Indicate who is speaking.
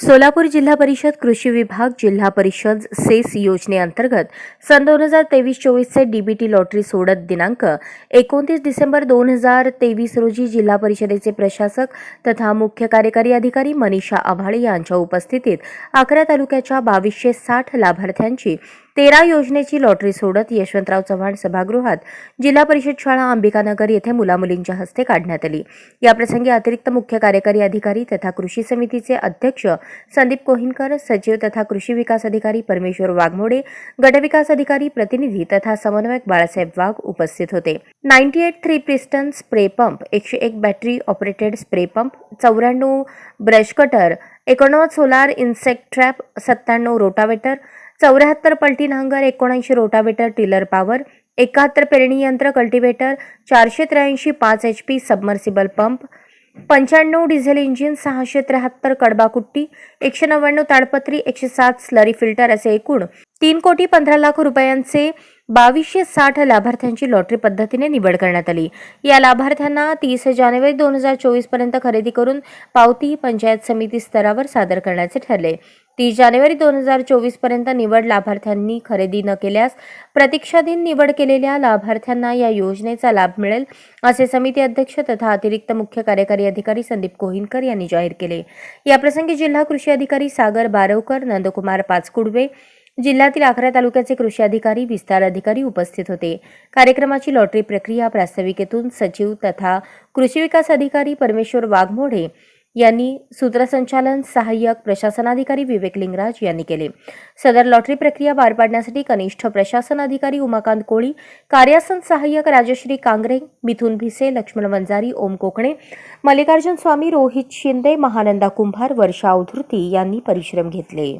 Speaker 1: सोलापूर जिल्हा परिषद कृषी विभाग जिल्हा परिषद सेस योजनेअंतर्गत सन दोन हजार तेवीस चोवीसचे डीबीटी लॉटरी सोडत दिनांक एकोणतीस डिसेंबर दोन हजार तेवीस रोजी जिल्हा परिषदेचे प्रशासक तथा मुख्य कार्यकारी अधिकारी मनीषा आभाळे यांच्या उपस्थितीत अकरा तालुक्याच्या बावीसशे साठ लाभार्थ्यांची तेरा योजनेची लॉटरी सोडत यशवंतराव चव्हाण सभागृहात जिल्हा परिषद शाळा अंबिकानगर येथे मुलामुलींच्या हस्ते काढण्यात आली. याप्रसंगी अतिरिक्त मुख्य कार्यकारी अधिकारी तथा कृषी समितीचे अध्यक्ष संदीप कोहिनकर सचिव तथा कृषी विकास अधिकारी परमेश्वर वाघमोडे गटविकास अधिकारी प्रतिनिधी तथा समन्वयक बाळासाहेब वाघ उपस्थित होते. Ninety eight three piston spray pump एकशे एक बॅटरी ऑपरेटेड स्प्रे पंप चौऱ्याण्णव ब्रश कटर एकोणनव्वद सोलार इन्सेक्ट ट्रॅप सत्त्याण्णव रोटावेटर चौऱ्याहत्तर पलटी नांगर एकोणऐंशी रोटावेटर टिलर पॉवर एकाहत्तर पेरणी यंत्र कल्टिवेटर चारशे त्र्याऐंशी पाच एच पी सबमर्सिबल पंप पंच्याण्णव डिझेल इंजिन सहाशे त्र्याहत्तर कडबाकुट्टी एकशे नव्याण्णव ताडपत्री एकशे सात स्लरी फिल्टर असे एकूण तीन कोटी पंधरा लाख रुपयांचे बावीसशे साठ लाभार्थ्यांची लॉटरी पद्धतीने निवड करण्यात आली. या लाभार्थ्यांना तीस जानेवारी दोन हजार चोवीसपर्यंत खरेदी करून पावती पंचायत समिती स्तरावर सादर करण्याचे ठरले. तीस जानेवारी दोन हजार चोवीसपर्यंत निवड लाभार्थ्यांनी खरेदी न केल्यास प्रतीक्षाधीन निवड केलेल्या लाभार्थ्यांना या योजनेचा लाभ मिळेल असे समिती अध्यक्ष तथा अतिरिक्त मुख्य कार्यकारी अधिकारी संदीप कोहिनकर यांनी जाहीर केले. याप्रसंगी जिल्हा कृषी अधिकारी सागर बारवकर नंदकुमार पाचकुडवे जिल्ह्यातील आखरा तालुक्याचे कृषी अधिकारी विस्तार अधिकारी उपस्थित होते. कार्यक्रमाची लॉटरी प्रक्रिया प्रास्ताविकेतून सचिव तथा कृषी विकास अधिकारी परमेश्वर वाघमोढे यांनी सूत्रसंचालन सहाय्यक प्रशासनाधिकारी विवेक लिंगराज यांनी केले. सदर लॉटरी प्रक्रिया पार पाडण्यासाठी कनिष्ठ प्रशासन अधिकारी उमाकांत कोळी कार्यासन सहाय्यक राजश्री कांगरे मिथुन भिसे लक्ष्मण वंजारी ओम कोकणे मल्लिकार्जुन स्वामी रोहित शिंदे महानंदा कुंभार वर्षा अवधूर्ती यांनी परिश्रम घेतले.